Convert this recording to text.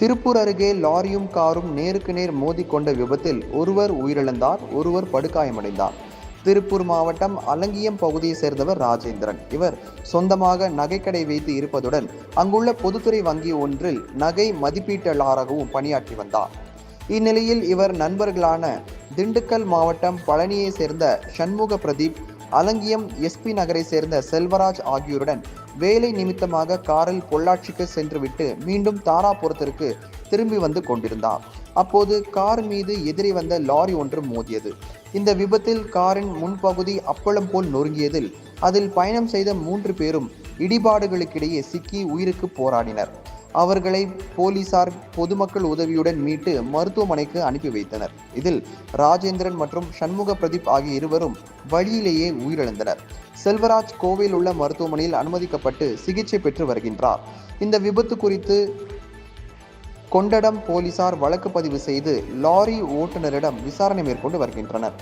திருப்பூர் அருகே லாரியும் காரும் நேருக்கு நேர் மோதிக்கொண்ட விபத்தில் ஒருவர் உயிரிழந்தார் ஒருவர் படுகாயமடைந்தார். திருப்பூர் மாவட்டம் அலங்கியம் பகுதியை சேர்ந்தவர் ராஜேந்திரன். இவர் சொந்தமாக நகைக்கடை வைத்து இருப்பதுடன் அங்குள்ள பொதுத்துறை வங்கி ஒன்றில் நகை மதிப்பீட்டாளராகவும் பணியாற்றி வந்தார். இந்நிலையில் இவர் நண்பர்களான திண்டுக்கல் மாவட்டம் பழனியை சேர்ந்த சண்முக பிரதீப் அலங்கியம் எஸ்பி நகரை சேர்ந்த செல்வராஜ் ஆகியோருடன் வேலை நிமித்தமாக காரில் பொள்ளாச்சிக்கு சென்றுவிட்டு மீண்டும் தாராபுரத்திற்கு திரும்பி வந்து கொண்டிருந்தார். அப்போது கார் மீது எதிரே வந்த லாரி ஒன்று மோதியது. இந்த விபத்தில் காரின் முன்பகுதி அப்பளம் போல் நொறுங்கியதில் அதில் பயணம் செய்த மூன்று பேரும் இடிபாடுகளுக்கிடையே சிக்கி உயிருக்கு போராடினர். அவர்களை போலீசார் பொதுமக்கள் உதவியுடன் மீட்டு மருத்துவமனைக்கு அனுப்பி வைத்தனர். இதில் ராஜேந்திரன் மற்றும் சண்முக பிரதீப் ஆகிய இருவரும் வழியிலேயே உயிரிழந்தனர். செல்வராஜ் கோவையில் உள்ள மருத்துவமனையில் அனுமதிக்கப்பட்டு சிகிச்சை பெற்று வருகின்றார். இந்த விபத்து குறித்து கொண்டடம் போலீசார் வழக்கு பதிவு செய்து லாரி ஓட்டுநரிடம் விசாரணை மேற்கொண்டு வருகின்றனர்.